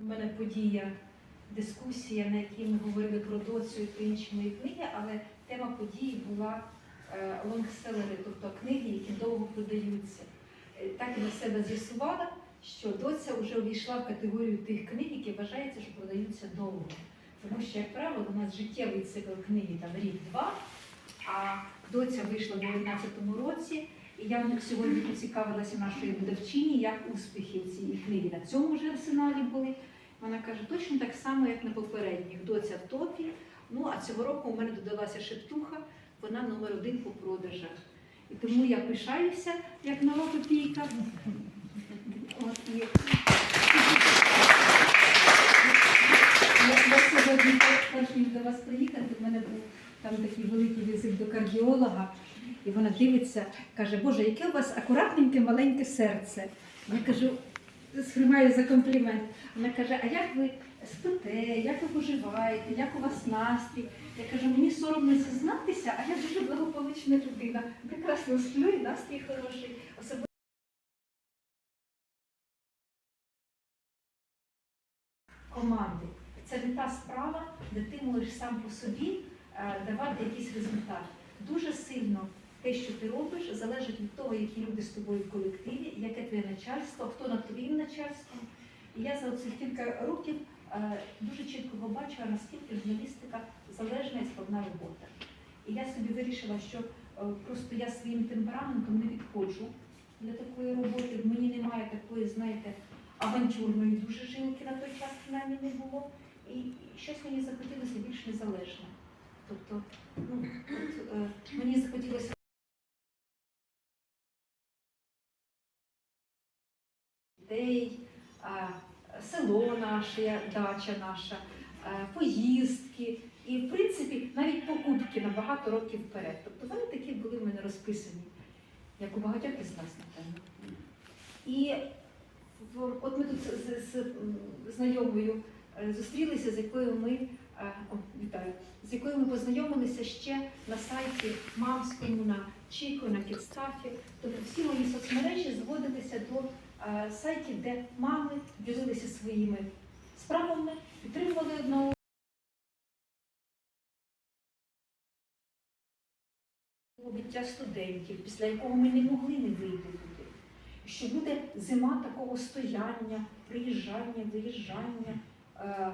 У мене подія, дискусія, на якій ми говорили про доцю і інші мої книги, але тема події була е, лонгселери, тобто книги, які довго продаються. Е, Так і для себе з'ясувала, що доця вже увійшла в категорію тих книг, які вважається, що продаються довго. Тому що, як правило, у нас життєвий цикл книги там рік-два, а доця вийшла в 2019 році. І я сьогодні поцікавилася нашої видавчині, як успіхи цієї книги на цьому ж арсеналі були. Вона каже, точно так само, як на попередніх. Доця в топі. Ну а цього року у мене додалася шептуха, вона номер один по продажах. І тому я пишаюся, як нова копійка. Я сьогодні, перш ніж до вас приїхати, в мене був там такий великий візит до кардіолога. І вона дивиться, каже, Боже, яке у вас акуратненьке маленьке серце. Я кажу, сприймаю за комплімент. Вона каже, а як ви спите, як ви поживаєте, як у вас настрій? Я кажу, мені соромно зізнатися, а я дуже благополучна людина. Прекрасно сплю і настрій хороший. Особливо команди. Це не та справа, де ти можеш сам по собі е, давати якийсь результат. Дуже сильно те, що ти робиш, залежить від того, які люди з тобою в колективі, яке твоє начальство, хто над твоїм начальством. І я за цих кілька років е, дуже чітко побачила, наскільки журналістика залежна і складна робота. І я собі вирішила, що е, просто я своїм темпераментом не підходжу для такої роботи. Мені немає такої, знаєте, авантюрної дуже жилки на той час принаймні не було. І щось мені захотілося більш незалежне. Тобто, ну, от, е, мені захотілося дітей, е, село наше, дача наша, е, поїздки і, в принципі, навіть покупки на багато років вперед. Тобто вони такі були в мене розписані, як у багатьох із нас, напевно. І от ми тут з, з, знайомою е, зустрілися, з якою ми о, вітаю, з якою ми познайомилися ще на сайті Мамському, на Чіко, на Кідстафі. Тобто всі мої соцмережі зводилися до е, сайтів, де мами ділилися своїми справами, підтримували одна одну. Побиття студентів, після якого ми не могли не вийти туди. Що буде зима такого стояння, приїжджання, виїжджання, е,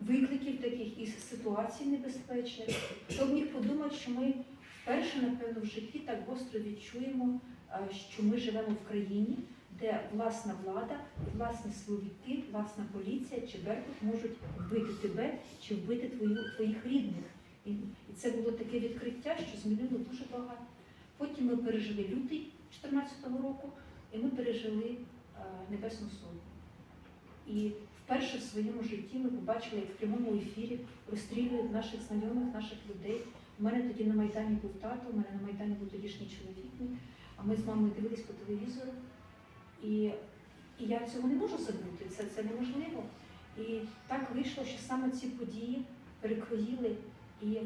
викликів таких і ситуацій небезпечних. Хто б міг подумати, що ми вперше, напевно, в житті так гостро відчуємо, е, що ми живемо в країні, де власна влада, власні силовики, власна поліція чи Беркут можуть вбити тебе чи вбити твою, твоїх рідних. І, і це було таке відкриття, що змінило дуже багато. Потім ми пережили лютий 2014 року, і ми пережили е, Небесну Сотню. І вперше в своєму житті ми побачили, як в прямому ефірі розстрілюють наших знайомих, наших людей. У мене тоді на Майдані був тато, у мене на Майдані був тодішній чоловік а ми з мамою дивились по телевізору. І, і я цього не можу забути, це, це неможливо. І так вийшло, що саме ці події перекроїли і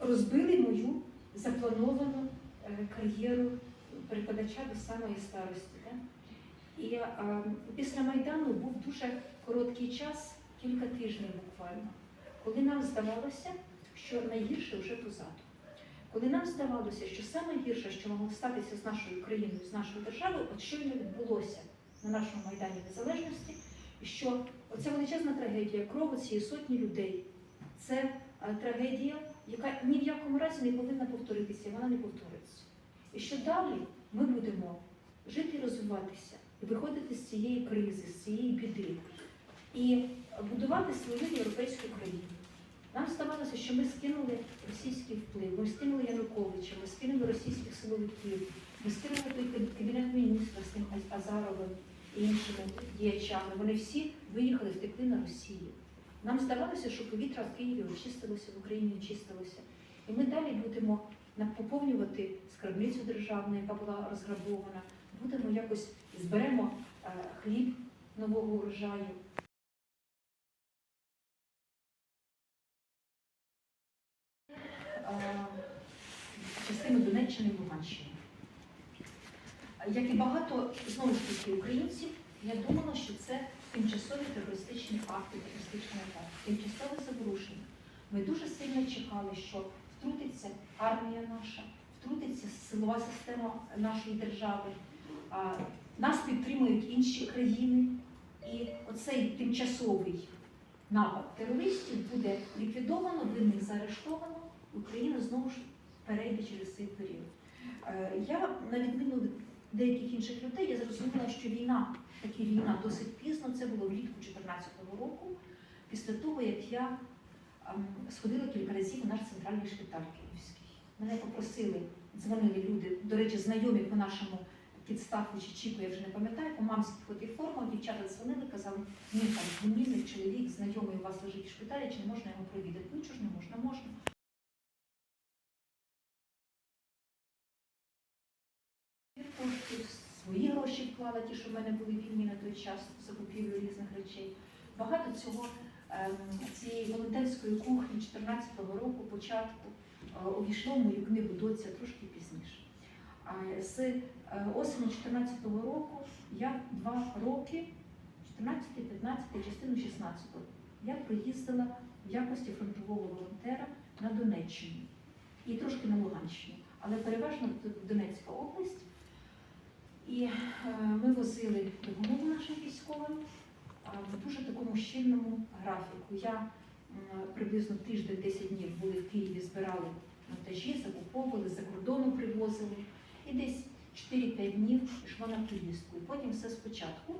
розбили мою заплановану е, кар'єру перекладача до самої старості. Да? І е, після Майдану був дуже короткий час, кілька тижнів буквально, коли нам здавалося, що найгірше вже позаду. Коли нам здавалося, що саме гірше, що могло статися з нашою країною, з нашою державою, от щойно відбулося на нашому Майдані Незалежності, і що оця величезна трагедія крову цієї сотні людей це е, трагедія, яка ні в якому разі не повинна повторитися, і вона не повториться. І що далі ми будемо жити і розвиватися, і виходити з цієї кризи, з цієї біди, і будувати свою європейську країну. Нам здавалося, що ми скинули російський вплив, ми скинули Януковича, ми скинули російських силовиків, ми скинули той кабінет міністра з тим Азаровим і іншими діячами. Вони всі виїхали, втекли на Росію. Нам здавалося, що повітря в Києві очистилося, в Україні очистилося. І ми далі будемо поповнювати скарбницю державну, яка була розграбована. Будемо якось зберемо е, хліб нового урожаю. Е, Частину Луганщини. Як і багато знову ж таки українців, я думала, що це тимчасові терористичні акти, терористичні атаки, тимчасове заворушення. Ми дуже сильно чекали, що втрутиться армія наша, втрутиться силова система нашої держави. Нас підтримують інші країни, і оцей тимчасовий напад терористів буде ліквідовано, винних заарештовано, Україна знову ж перейде через цей період. Е, Я, на відміну від деяких інших людей, я зрозуміла, що війна, таки війна досить пізно, це було влітку 2014 року, після того, як я ем, сходила кілька разів у наш центральний шпиталь Київський. Мене попросили, дзвонили люди, до речі, знайомі по нашому підставку чи чіку, я вже не пам'ятаю, по мамській ході дівчата дзвонили, казали, ні, там племінник, чоловік, знайомий у вас лежить в шпиталі, чи не можна його провідати? Ну, чого ж не можна, можна. Гроші вклала, ті, що в мене були вільні на той час, закупівлю різних речей. Багато цього ем, цієї волонтерської кухні 2014 року, початку, е, увійшло в мою книгу доця трошки пізніше. А з е, осені 2014 року я два роки, 14, 15, частину 16, я проїздила в якості фронтового волонтера на Донеччині і трошки на Луганщині, але переважно Донецька область. І е, ми возили допомогу нашим військовим в дуже такому щільному графіку. Я приблизно тиждень 10 днів були в Києві, збирали монтажі, закуповували, за кордону привозили. І десь 4-5 днів йшло на поїздку. І потім все спочатку.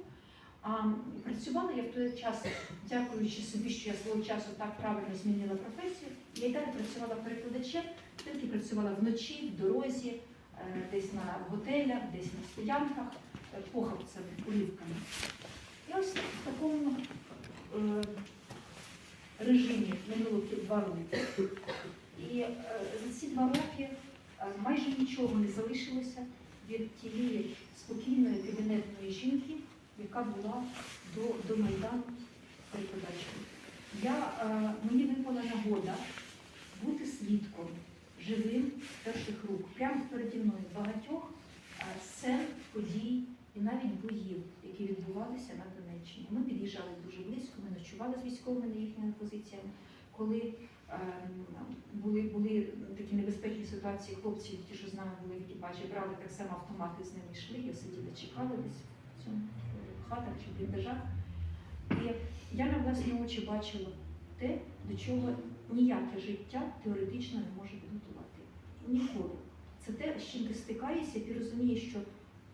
А працювала я в той час, дякуючи собі, що я свого часу так правильно змінила професію. Я й далі працювала перекладачем, тільки працювала вночі, в дорозі, десь на готелях, десь на стоянках, е, похабцями, урівками. І ось в такому е, режимі минуло два роки. І е, за ці два роки е, майже нічого не залишилося від тієї спокійної кабінетної жінки, яка була до, до Майдану перекладачкою. Е, мені випала нагода бути свідком живим з перших рук, прямо переді мною багатьох сцен, подій і навіть боїв, які відбувалися на Донеччині. Ми під'їжджали дуже близько, ми ночували з військовими на їхніми позиціями. Коли були, були такі небезпечні ситуації, хлопці, ті, що з нами були в екіпажі, брали так само автомати, з ними йшли, я сиділа, чекала десь в цьому хатах чи в бліндажах. І я на власні очі бачила те, до чого ніяке життя теоретично не може підготувати. Ніколи. Це те, з чим ти стикаєшся, і ти розумієш, що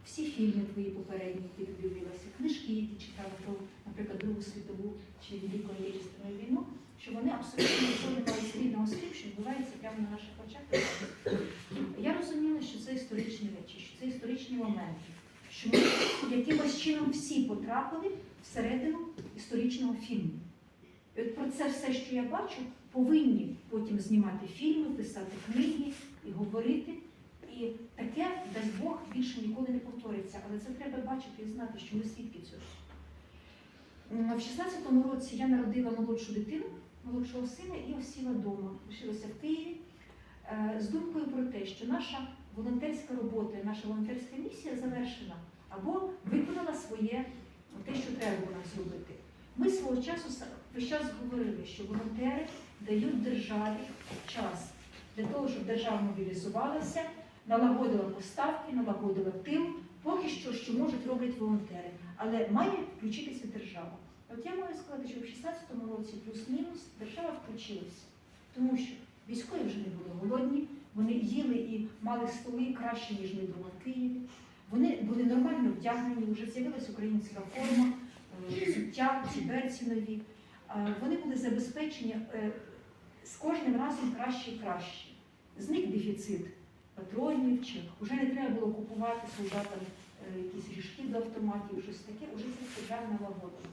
всі фільми твої попередні, які ти дивилася, книжки, які читала про, наприклад, Другу світову чи Велику Отечественну війну, що вони абсолютно нічого не мають спільного з тим, що відбувається прямо на наших очах. Я розуміла, що це історичні речі, що це історичні моменти, що ми якимось чином всі потрапили всередину історичного фільму. І от про це все, що я бачу, повинні потім знімати фільми, писати книги і говорити. І таке, дасть Бог, більше ніколи не повториться. Але це треба бачити і знати, що ми свідки цього. В 16-му році я народила молодшу дитину, молодшого сина і осіла вдома. Лишилася в Києві е, з думкою про те, що наша волонтерська робота, наша волонтерська місія завершена або виконала своє те, що треба було нам зробити. Ми свого часу весь час говорили, що волонтери дають державі час для того, щоб держава мобілізувалася, налагодила поставки, налагодила тил. Поки що, що можуть роблять волонтери, але має включитися держава. От я можу сказати, що в 16-му році плюс-мінус держава включилася, тому що військові вже не були голодні, вони їли і мали столи краще, ніж ми вдома в Києві. Вони були нормально вдягнені, вже з'явилася українська форма, е, взуття, ці берці нові. Вони були забезпечені е, з кожним разом краще і краще. Зник дефіцит патронів, чи вже не треба було купувати солдатам е, якісь ріжки до автоматів, щось таке, вже це державна налагодила.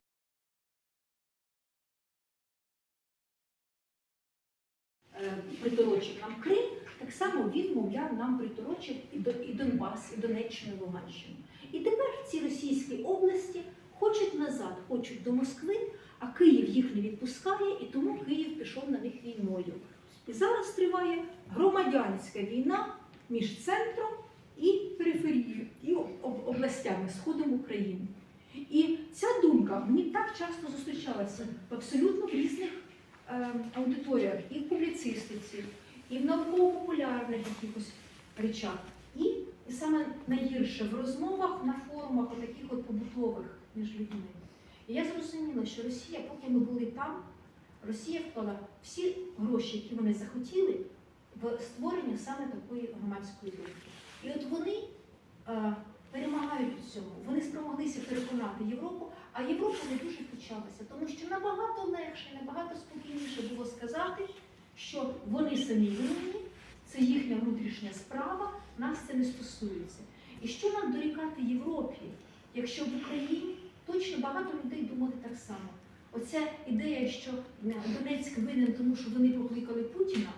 Е, Приторочив нам Крим, так само він, мовляв, нам приторочив і, До- і Донбас, і Донеччину, і Луганщину. І тепер ці російські області хочуть назад, хочуть до Москви, а Київ їх не відпускає, і тому Київ пішов на них війною. І зараз триває громадянська війна між центром і периферією, і об- об- областями, сходом України. І ця думка мені так часто зустрічалася в абсолютно різних е, аудиторіях, і в публіцистиці, і в науково-популярних якихось речах. І, і саме найгірше в розмовах на форумах, таких от побутових між людьми. І я зрозуміла, що Росія, поки ми були там, Росія вклала всі гроші, які вони захотіли, в створення саме такої громадської думки. І от вони е, перемагають у цьому. Вони спромоглися переконати Європу, а Європа не дуже включалася, тому що набагато легше, набагато спокійніше було сказати, що вони самі винні, це їхня внутрішня справа, нас це не стосується. І що нам дорікати Європі, якщо в Україні точно багато людей думали так само. Оця ідея, що е, Донецьк винен, тому що вони покликали Путіна,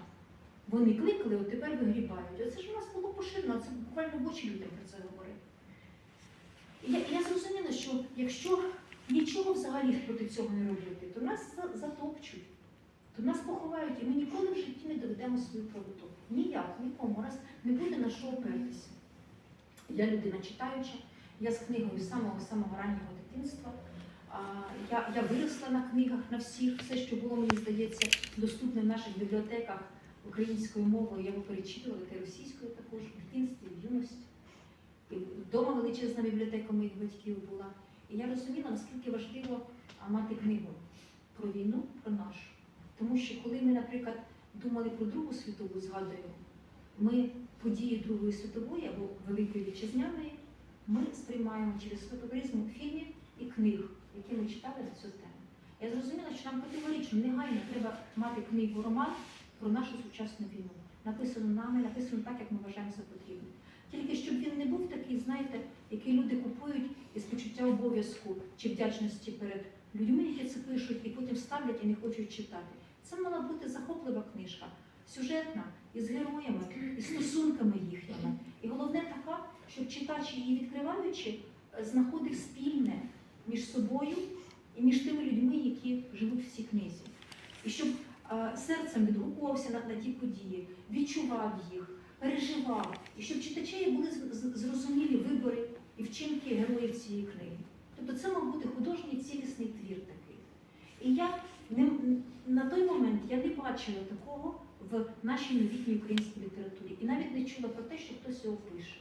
вони кликали, от тепер вигрібають. Оце ж у нас було поширено, це буквально в очі людям про це говорить. Я, я зрозуміла, що якщо нічого взагалі проти цього не робити, то нас затопчуть, то нас поховають, і ми ніколи в житті не доведемо свою правоту. Ніяк, нікому. Нас не буде на що опертися. Я людина читаюча, я з книгою з самого самого раннього дитинства. Я, я виросла на книгах на всіх, все, що було, мені здається, доступне в наших бібліотеках українською мовою, я його перечитувала, та російською також, в дитинстві, в юності. Вдома величезна бібліотека моїх батьків була. І я розуміла, наскільки важливо мати книгу про війну, про нашу. Тому що коли ми, наприклад, думали про Другу світову, згадуємо, ми події Другої світової або Великої Вітчизняної ми сприймаємо через призму фільмів і книг, які ми читали на цю тему. Я зрозуміла, що нам категорично негайно треба мати книгу роман про нашу сучасну війну. Написано нами, написано так, як ми вважаємо за потрібне. Тільки щоб він не був такий, знаєте, який люди купують із почуття обов'язку чи вдячності перед людьми, які це пишуть, і потім ставлять і не хочуть читати. Це мала бути захоплива книжка, сюжетна, із героями, із стосунками їхніми. І головне така, щоб читач її відкриваючи, е, знаходив спільне між собою і між тими людьми, які живуть в цій книзі. І щоб серцем відгукувався на, на ті події, відчував їх, переживав, і щоб читачеві були зрозумілі вибори і вчинки героїв цієї книги. Тобто це мав бути художній цілісний твір такий. І я не, на той момент я не бачила такого в нашій новітній українській літературі і навіть не чула про те, що хтось його пише.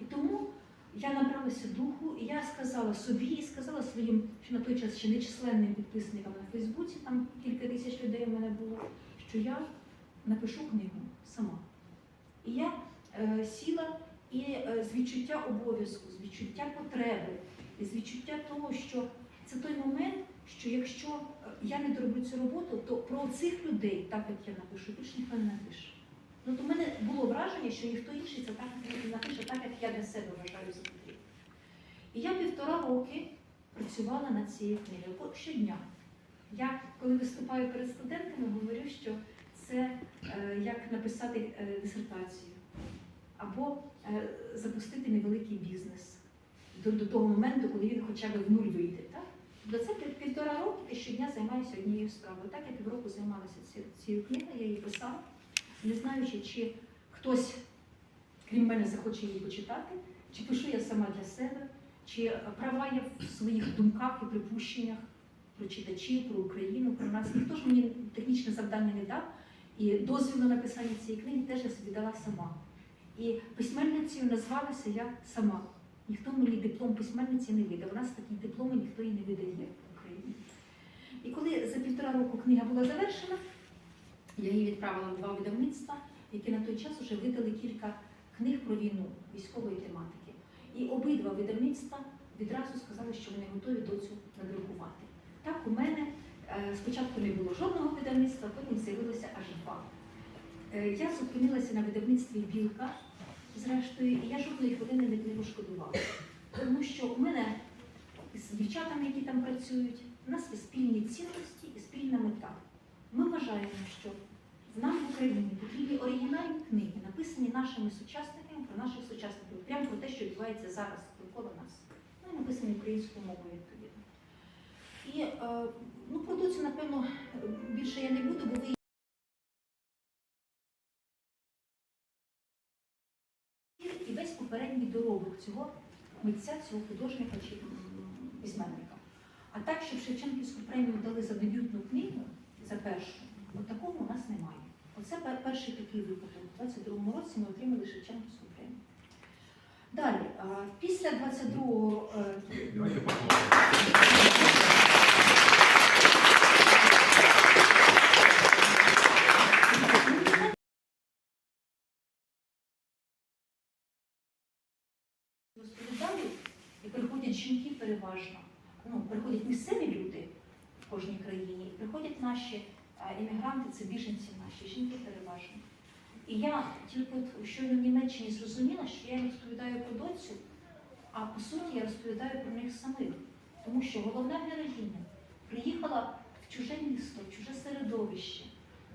І тому я набралася духу, і я сказала собі, і сказала своїм, що на той час ще нечисленним підписникам на Фейсбуці, там кілька тисяч людей в мене було, що я напишу книгу сама. І я е, сіла і е, з відчуття обов'язку, з відчуття потреби, і з відчуття того, що це той момент, що якщо е, я не дороблю цю роботу, то про цих людей, так як я напишу, більше ніхто не напише. Ну, то в мене було враження, що ніхто інший це так не напише, так як я для себе вважаю за потрібне. І я півтора роки працювала над цією книгою щодня. Я, коли виступаю перед студентами, говорю, що це е, як написати е, дисертацію або е, запустити невеликий бізнес до, до того моменту, коли він хоча б в нуль вийде. До це півтора року я щодня займаюся однією справою. Так я півроку займалася ці- цією книгою, я її писала, не знаючи, чи хтось, крім мене, захоче її почитати, чи пишу я сама для себе, чи е, права я в своїх думках і припущеннях про читачів, про Україну, про нас. Ніхто ж мені технічне завдання не дав. І дозвіл на написання цієї книги теж я собі дала сама. І письменницею назвалася я сама. Ніхто мені диплом письменниці не видав. У нас такі дипломи ніхто і не видає в Україні. І коли за півтора року книга була завершена, я її відправила в два видавництва, які на той час вже видали кілька книг про війну військової тематики. І обидва видавництва відразу сказали, що вони готові до цього надрукувати. Так, у мене е, спочатку не було жодного видавництва, потім з'явилося аж два. Е, Я зупинилася на видавництві Білка, зрештою, і я жодної хвилини не пошкодувала. Тому що у мене з дівчатами, які там працюють, у нас є спільні цінності і спільна мета. Ми вважаємо, що нам в Україні потрібні оригінальні книги, написані нашими сучасниками про наших сучасників, прямо про те, що відбувається зараз довкола нас. Ну і написані українською мовою відповідно. І е, ну, про доцю, напевно, більше я не буду, бо ви і весь попередній доробок цього митця, цього художника чи письменника. А так, щоб Шевченківську премію дали за дебютну книгу, за першу, от такого у нас немає. Оце перший такий випадок. У 22-му році ми отримали Шевченківську премію. Далі, після 22-го е, розповідаю, і приходять жінки переважно. Ну, приходять місцеві люди в кожній країні, і приходять наші іммігранти, це біженці наші, жінки переважно. І я тільки щойно в Німеччині зрозуміла, що я розповідаю про доцю, а по суті я розповідаю про них самих. Тому що головна героїня приїхала в чуже місто, в чуже середовище,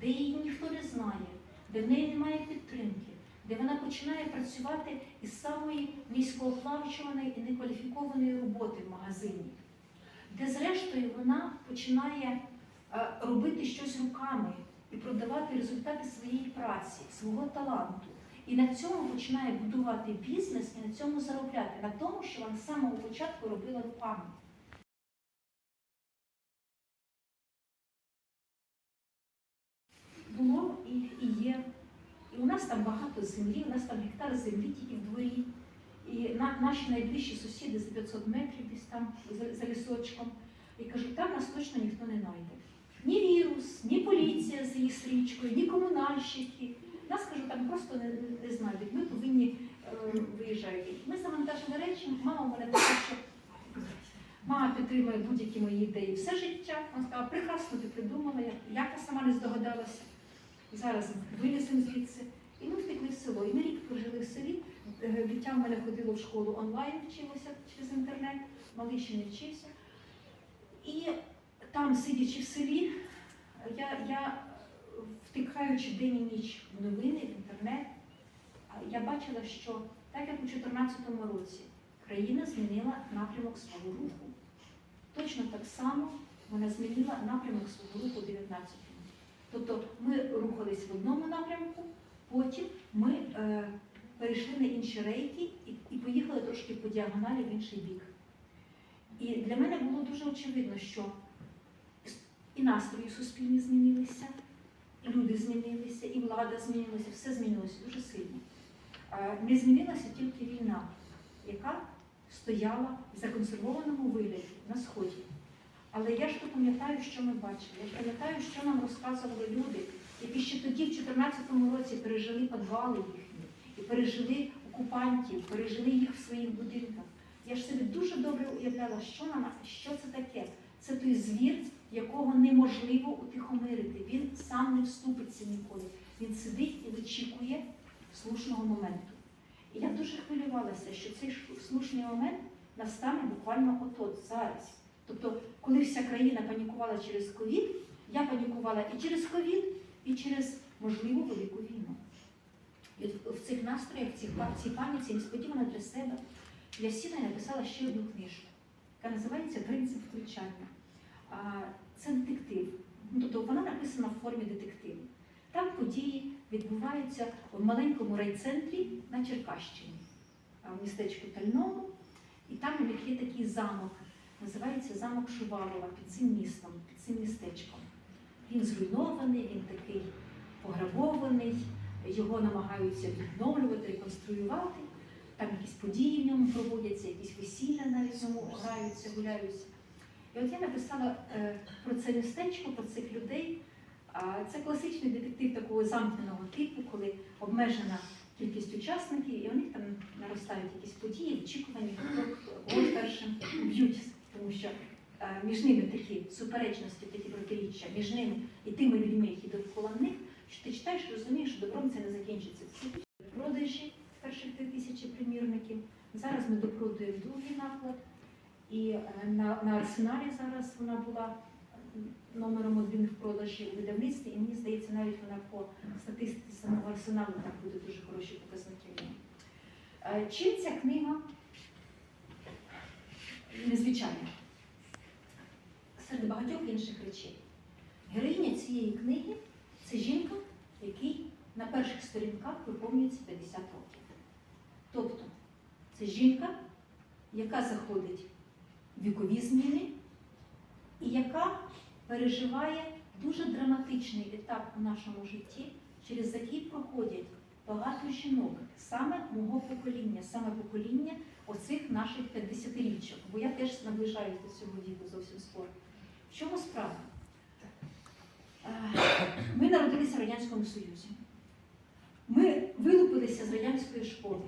де її ніхто не знає, де в неї немає підтримки, де вона починає працювати із самої низькооплачуваної і некваліфікованої роботи в магазині, де зрештою вона починає робити щось руками і продавати результати своєї праці, свого таланту. І на цьому починає будувати бізнес і на цьому заробляти, на тому, що вона з самого початку робила руками. Було і, і є. І у нас там багато землі, у нас там гектар землі тільки в дворі. І на, наші найближчі сусіди за 500 метрів десь там за, за лісочком. І кажуть, там нас точно ніхто не знайде. Ні вірус, ні поліція з її стрічкою, ні комунальщики. Нас кажуть, там просто не, не, знайдуть. Ми повинні е, виїжджати. Ми завантажили речі, мама в мене така, що мама підтримує будь-які мої ідеї все життя. Вона сказала, прекрасно ти придумала, я, сама не здогадалася. Зараз виліземо звідси. І ми втекли в село. І ми рік прожили в селі. Е, Дитя в мене ходило в школу онлайн, вчилося через інтернет, малий ще не вчився. І там, сидячи в селі, я, я втикаючи день і ніч в новини, в інтернет, я бачила, що так як у 2014 році країна змінила напрямок свого руху. Точно так само вона змінила напрямок свого руху у 19 Тобто ми рухались в одному напрямку, потім ми е, перейшли на інші рейки і, і поїхали трошки по діагоналі в інший бік. І для мене було дуже очевидно, що і настрої суспільні змінилися, і люди змінилися, і влада змінилася, все змінилося дуже сильно. Е, Не змінилася тільки війна, яка стояла в законсервованому вигляді на сході. Але я ж пам'ятаю, що ми бачили. Я ж пам'ятаю, що нам розказували люди, які ще тоді, в 2014 році, пережили підвали їхні, і пережили окупантів, пережили їх в своїх будинках. Я ж собі дуже добре уявляла, що нам, що це таке. Це той звір, якого неможливо утихомирити. Він сам не вступиться ніколи. Він сидить і вичікує слушного моменту. І я дуже хвилювалася, що цей слушний момент настане буквально от-от, зараз. Тобто, коли вся країна панікувала через ковід, я панікувала і через ковід, і через можливу велику війну. І от в цих настроях, в цій паніці, несподівано для себе, для сіна я написала ще одну книжку, яка називається Принцип втручання. Це детектив. Ну, Тобто вона написана в формі детективу. Там події відбуваються в маленькому райцентрі на Черкащині, в містечку Тальному, і там у них є такий замок, називається замок Шувалова під цим містом, під цим містечком. Він зруйнований, він такий пограбований, його намагаються відновлювати, реконструювати. Там якісь події в ньому проводяться, якісь весілля навіть в ньому граються, гуляються. І от я написала е, про це містечко, про цих людей. Це класичний детектив такого замкненого типу, коли обмежена кількість учасників, і у них там наростають якісь події, очікувані, хто першим б'ють, тому що е, між ними такі суперечності, такі протиріччя, між ними і тими людьми, які довкола них, що ти читаєш, розумієш, що добром це не закінчиться. Продажі перших три тисячі примірників. Зараз ми допродуємо другий наклад. І е, на, на арсеналі зараз вона була номером один в продажі у видавництві, і мені здається, навіть вона по статистиці самого арсеналу там буде дуже хороші показники. Е, Чим ця книга незвичайна? Серед багатьох інших речей. Героїня цієї книги це жінка, якій на перших сторінках виповнюється 50 років. Тобто це жінка, яка заходить вікові зміни і яка переживає дуже драматичний етап у нашому житті, через який проходять багато жінок, саме мого покоління, саме покоління оцих наших 50-річок, бо я теж наближаюся до цього віку зовсім скоро. В чому справа? Е, Ми народилися в Радянському Союзі. Ми вилупилися з радянської школи.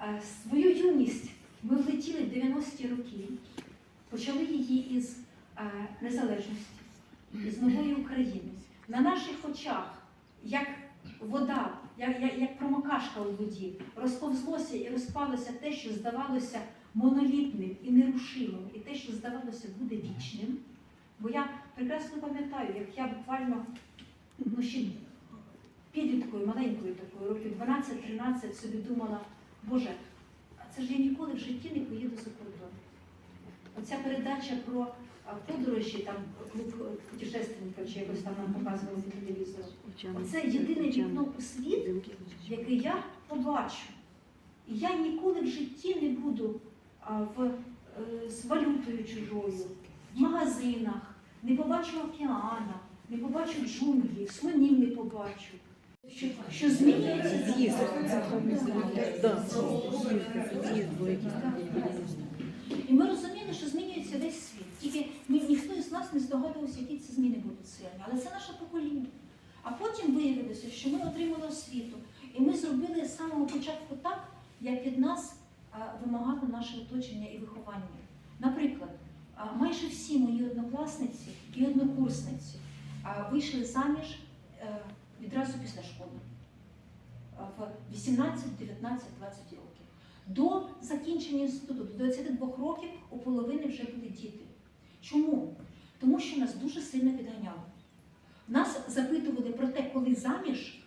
Е, Свою юність ми влетіли в 90-ті роки, почали її із е, незалежності, із нової України. На наших очах, як вода, як, як, як промокашка у воді, розповзлося і розпалося те, що здавалося монолітним і нерушимим, і те, що здавалося буде вічним. Бо я прекрасно пам'ятаю, як я буквально ну, ще підліткою, маленькою такою, років 12-13 собі думала, Боже, а це ж я ніколи в житті не поїду за кордон. Оця передача про подорожі, там клуб е, путешественників чи якось там нам показували по телевізору. Це єдине вікно у світ, яке я побачу. І я ніколи в житті не буду а, в, е, з валютою чужою, в магазинах, не побачу океана, не побачу джунглі, слонів не побачу. Що, що змінюється з'їзд. Ми розуміли, змінюється весь світ. Тільки ми, ніхто із нас не здогадувався, які це зміни будуть сильні. Але це наше покоління. А потім виявилося, що ми отримали освіту. І ми зробили з самого початку так, як від нас вимагало наше оточення і виховання. Наприклад, майже всі мої однокласниці і однокурсниці вийшли заміж е, відразу після школи в 18, 19, 20 років. До закінчення інституту, до 22 років у половини вже були діти. Чому? Тому що нас дуже сильно підганяли. Нас запитували про те, коли заміж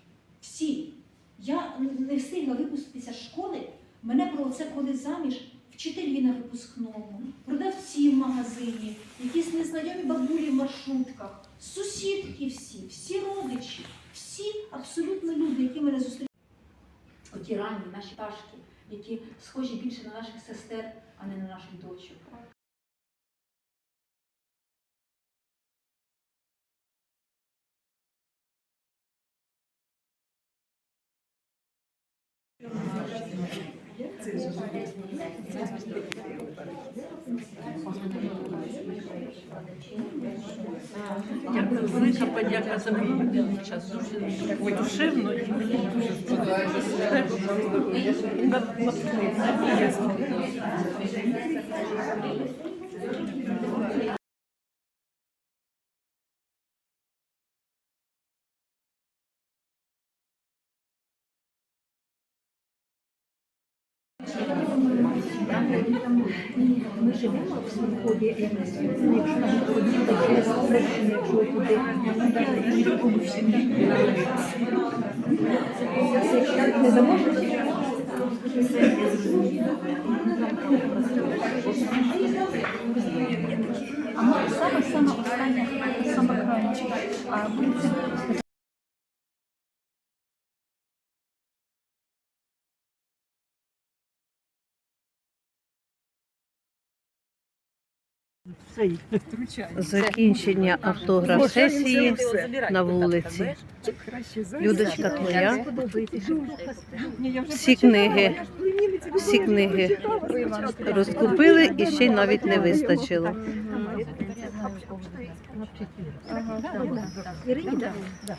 всі. Я не встигла випуститися з школи, мене про це коли заміж вчителі на випускному, продавці в магазині, якісь незнайомі бабулі в маршрутках, сусідки всі, всі родичі, всі абсолютно люди, які мене зустріли. Оті ранні наші пташки, які схожі більше на наших сестер, а не на наших дочок. Дякую, велика подяка за мій час. Дуже душевно і мені дуже сподобалося. Ми живемо в свободі, якось, якщо нам подібне через речення, якщо? А може саме саме остання, саме крайня. Закінчення автограф-сесії на вулиці. Людочка твоя. Всі книги, всі книги розкупили і ще й навіть не вистачило. Так?